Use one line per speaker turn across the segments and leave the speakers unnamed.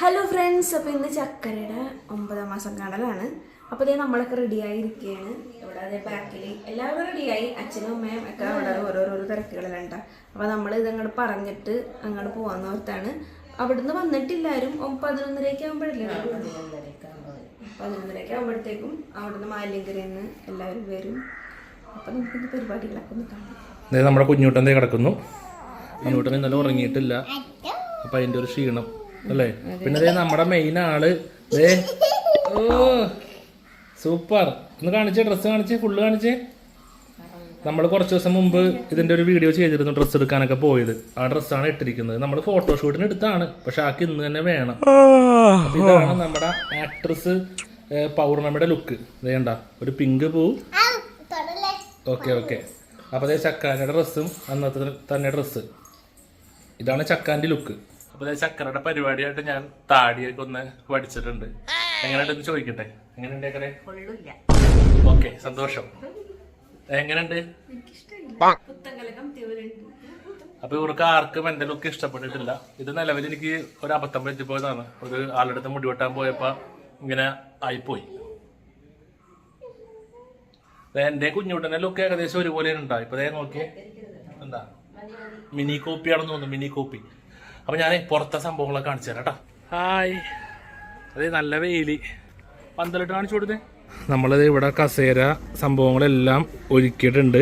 Hello friends അപ്പോൾ ഇന്ന് ചക്കരയുടെ ഒമ്പതാം മാസം കടലാണ്. അപ്പോൾ ഇതേ നമ്മളൊക്കെ റെഡിയായി ഇരിക്കുകയാണ് ഇവിടെ അതേ ബാക്കിൽ എല്ലാവരും റെഡിയായി അച്ഛനും അമ്മയും ഒക്കെ അവിടെ ഓരോരോ തിരക്കുകളിലുണ്ട് അപ്പോൾ നമ്മൾ ഇത് അങ്ങോട്ട് പറഞ്ഞിട്ട് അങ്ങോട്ട് പോകാമെന്ന് ഓർത്താണ്. അവിടുന്ന് വന്നിട്ടില്ലാരും പതിനൊന്നരയൊക്കെ ആകുമ്പോഴല്ലേ പതിനൊന്നരയ്ക്ക് ആകുമ്പോഴത്തേക്കും അവിടുന്ന് മാലിങ്കരയിൽ നിന്ന് എല്ലാവരും വരും. അപ്പോൾ നമുക്കിന്ന് പരിപാടികളൊക്കെ ഒന്ന് കാണാം.
ദേ നമ്മുടെ കുഞ്ഞൂട്ടൻ ദേ കിടക്കുന്നു. കുഞ്ഞൂട്ടൻ ഇന്നലെ ഉറങ്ങിയിട്ടില്ല. അപ്പൊ അതിന്റെ ഒരു ക്ഷീണം. അല്ലേ? പിന്നെ ദേ നമ്മുടെ മെയിൻ ആൾ ദേ. ഓ സൂപ്പർ. ഒന്ന് കാണിച്ചേ ഡ്രസ് കാണിച്ചേ ഫുള്ള് കാണിച്ചേ. നമ്മൾ കുറച്ച് ദിവസം മുമ്പ് ഇതിന്റെ ഒരു വീഡിയോ ചെയ്തിരുന്നു ഡ്രസ്സ് എടുക്കാനൊക്കെ പോയത്. ആ ഡ്രസ്സാണ് ഇട്ടിരിക്കുന്നത്. നമ്മൾ ഫോട്ടോഷൂട്ടിന് എടുത്താണ്. പക്ഷെ ആക്ക് ഇന്ന് തന്നെ വേണം. ഇതാണ് നമ്മുടെ ആക്ട്രസ് പൗർണമിയുടെ ലുക്ക് വേണ്ട ഒരു പിങ്ക് പൂ. ഓക്കെ ഓക്കെ അപ്പോൾ അതേ ചക്കാന്റെ ഡ്രസ്സും അന്നത്തെ തന്നെ ഡ്രസ്സ് ഇതാണ് ചക്കാന്റെ ലുക്ക് അപ്പോൾ അതേ ചക്കരയുടെ പരിപാടിയായിട്ട് ഞാൻ താടിയൊക്കെ ഒന്ന് പഠിച്ചിട്ടുണ്ട് എങ്ങനെയുണ്ടെന്ന് ചോദിക്കട്ടെ? എങ്ങനെയുണ്ട് ചക്കരെ? ഓക്കെ സന്തോഷം. എങ്ങനെയുണ്ട്? അപ്പൊ ഇവർക്ക് ആർക്കും എന്റെ ലുക്ക് ഇഷ്ടപ്പെട്ടിട്ടില്ല. ഇത് നിലവിൽ എനിക്ക് ഒരു അബദ്ധം പറ്റിപ്പോയതാണ്. ഒരു ആളുടെ അടുത്ത് മുടി വെട്ടാൻ പോയപ്പോ ഇങ്ങനെ ആയിപ്പോയി. എന്റെ കുഞ്ഞുട്ടന്റെ ലുക്ക് ഏകദേശം ഒരുപോലെ ഉണ്ടാവും ഇപ്പൊ ദേ നോക്കിയേ. എന്താ? മിനി കോപ്പിയാണെന്ന് തോന്നുന്നു മിനി കോപ്പി. അപ്പൊ ഞാൻ പുറത്തെ സംഭവങ്ങളൊക്കെ കാണിച്ചു തരാം കേട്ടോ. ഹായ്. അതെ നല്ല വെയിൽ. പന്തലിട്ട് കാണിച്ചു കൊടുത്തേ. നമ്മളത് ഇവിടെ കസേര സംഭവങ്ങളെല്ലാം ഒരുക്കിയിട്ടുണ്ട്.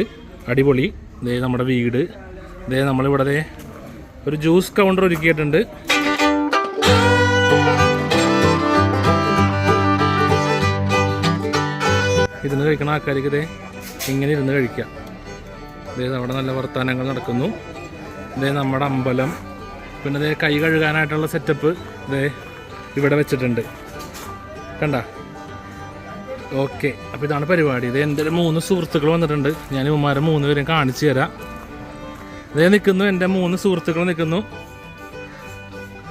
അടിപൊളി. ഇതേ നമ്മുടെ വീട്. ദേ നമ്മളിവിടെ ഒരു ജ്യൂസ് കൗണ്ടർ ഒരുക്കിയിട്ടുണ്ട്. ഇരുന്ന് കഴിക്കണ ആൾക്കാർക്ക് ഇതേ ഇങ്ങനെ ഇരുന്ന് കഴിക്കാം. ഇതേ നമ്മുടെ നല്ല വർത്തമാനങ്ങൾ നടക്കുന്നു. ഇതേ നമ്മുടെ അമ്പലം. പിന്നെ ഇതേ കൈ കഴുകാനായിട്ടുള്ള സെറ്റപ്പ് ഇതേ ഇവിടെ വെച്ചിട്ടുണ്ട്. കണ്ട? ഓക്കെ അപ്പോൾ ഇതാണ് പരിപാടി. ഇത് എന്റെ മൂന്ന് സുഹൃത്തുക്കൾ വന്നിട്ടുണ്ട്. ഞാൻ ഇവന്മാരെ മൂന്ന് പേരും കാണിച്ചു തരാം. ഇതേ നിൽക്കുന്നു എന്റെ മൂന്ന് സുഹൃത്തുക്കൾ നിൽക്കുന്നു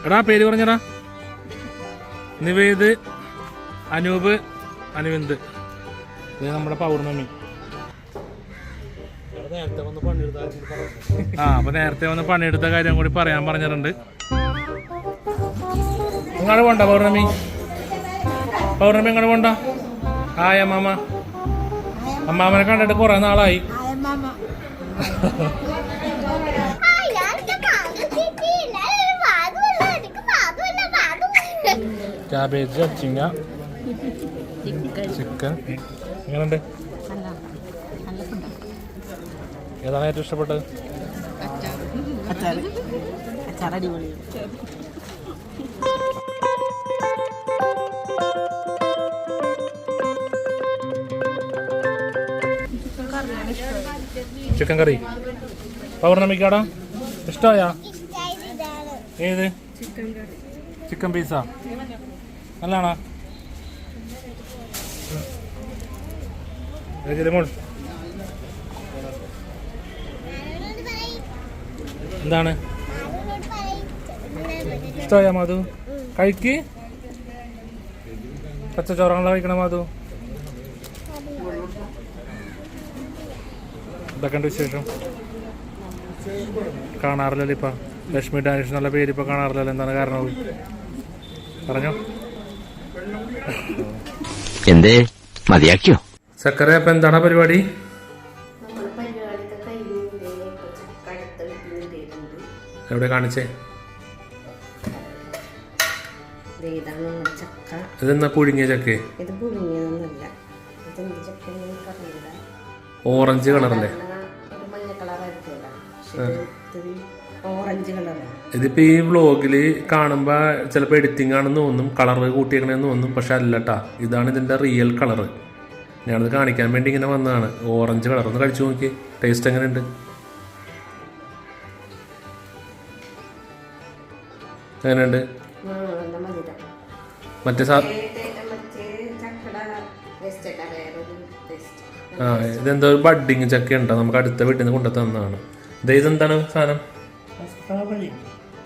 എടാ പേര് പറഞ്ഞടാ. നിവേദ് അനൂപ് അനുവിന്ദ്. ഇത് നമ്മുടെ പൗർണമി. ആ അപ്പൊ നേരത്തെ വന്ന് പണിയെടുത്ത കാര്യം കൂടി പറയാൻ പറഞ്ഞിട്ടുണ്ട്. ഇങ്ങോട്ട് പോണ്ട പൗർണമി? പൗർണമി ഇങ്ങോട്ട് പോണ്ട. ഹായ് അമ്മാമ. അമ്മാമനെ കണ്ടിട്ട് കുറെ നാളായി. Cabbage chicken. എങ്ങനെയുണ്ട് ഏതാണ് ഏറ്റവും ഇഷ്ടപ്പെട്ടത് ചിക്കൻ കറി പൗർണമിക്കാടാ ഇഷ്ടമായാ ഏത്? ചിക്കൻ പീസ നല്ലതാണോ? മോൾ എന്താണ്? ഇഷ്ടമായ മാധു? കഴിക്ക്. പച്ചച്ചോറങ്ങളെ കഴിക്കണം മാധു? ഇതൊക്കെ ഉണ്ട് വിശേഷം. കാണാറില്ലല്ലോ ഇപ്പൊ. ലക്ഷ്മി ഡാനിഷ് നല്ല പേര് ഇപ്പൊ കാണാറില്ലല്ലോ. എന്താണ് കാരണം? പറഞ്ഞോ.
എന്തേ? മതിയാക്കിയോ?
ചക്കര അപ്പൊ എന്താണ് പരിപാടി? എവിടെ കാണിച്ചേ? ഇതെന്നാ പുഴുങ്ങിയ ചക്കേ?
ഇത് പുഴുങ്ങിയതൊന്നുമല്ല.
ഓറഞ്ച് കളറല്ലേ ഇതിപ്പോ ഈ വ്ളോഗിൽ കാണുമ്പോ ചിലപ്പോ എഡിറ്റിംഗ് ആണെന്ന് തോന്നും കളർ കൂട്ടിയേക്കണെന്ന് തോന്നും പക്ഷെ അല്ലട്ടാ ഇതാണ് ഇതിന്റെ റിയൽ കളർ ഞാനത് കാണിക്കാൻ വേണ്ടി ഇങ്ങനെ വന്നതാണ്. ഓറഞ്ച് കളർ ഒന്ന് കഴിച്ചു നോക്കി ടേസ്റ്റ് എങ്ങനെയുണ്ട്? എങ്ങനെയുണ്ട്? മറ്റേ സാ ആ ഇതെന്തോ ഒരു ബഡ്ഡിങ് ചക്ക ഉണ്ടോ നമുക്ക് അടുത്ത വീട്ടിൽ നിന്ന് കൊണ്ടു തന്നതാണ്. ഇത് ഇതെന്താണ് സാധനം?
സ്ട്രോബെറി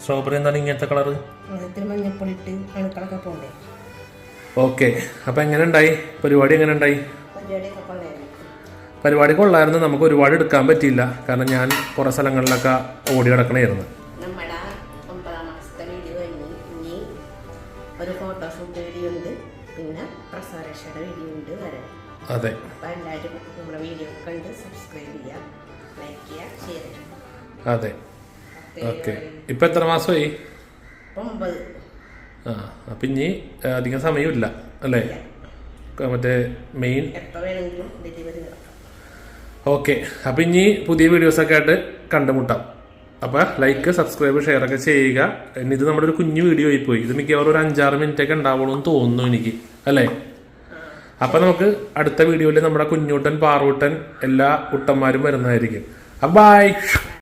സ്ട്രോബെറി എന്താണ് ഇങ്ങനത്തെ കളറ്
ഇത്തിരി മഞ്ഞപ്പൊടി ഇട്ട് അണുക്കളൊക്കെ പോകണ്ടേ
ഓക്കെ അപ്പൊ എങ്ങനെ ഉണ്ടായി പരിപാടി എങ്ങനെ ഉണ്ടായി പരിപാടി കൊള്ളായിരുന്നു. നമുക്ക് ഒരുപാട് എടുക്കാൻ പറ്റിയില്ല. കാരണം ഞാൻ കുറേ സ്ഥലങ്ങളിലൊക്കെ ഓടി കിടക്കണമായിരുന്നു
ഒരു ഫോട്ടോഷൂട്ട് വീഡിയോ ഉണ്ട്. പിന്നെ പ്രസാരക്ഷയുടെ വീഡിയോ ഉണ്ട് വരാൻ
അതെ.
അപ്പൊ എല്ലാവരും നമ്മുടെ വീഡിയോ കണ്ട് സബ്സ്ക്രൈബ് ചെയ്യുക ലൈക്ക് ചെയ്യുക ഷെയർ ചെയ്യുക
അതെ. ഓക്കെ. ഇപ്പൊ എത്ര മാസമായി?
ഒമ്പത്.
ആ അപ്പൊ ഇനി അധികം സമയമില്ല അല്ലേ? മറ്റേ മെയിൻ ഓക്കെ. അപ്പൊ ഇനി പുതിയ വീഡിയോസൊക്കെ ആയിട്ട് കണ്ടുമുട്ടാം. അപ്പൊ ലൈക്ക് സബ്സ്ക്രൈബ് ഷെയർ ഒക്കെ ചെയ്യുക. ഇത് നമ്മുടെ ഒരു കുഞ്ഞു വീഡിയോ ആയി പോയി. ഇത് മിക്കവാറും ഒരു അഞ്ചാറ് മിനിറ്റ് ഒക്കെ ഉണ്ടാവുള്ളൂ എന്ന് തോന്നുന്നു എനിക്ക്. അല്ലേ? അപ്പൊ നമുക്ക് അടുത്ത വീഡിയോയിൽ നമ്മുടെ കുഞ്ഞൂട്ടൻ പാറൂട്ടൻ എല്ലാ കുട്ടന്മാരും വരുന്നതായിരിക്കും. അപ്പൊ ബൈ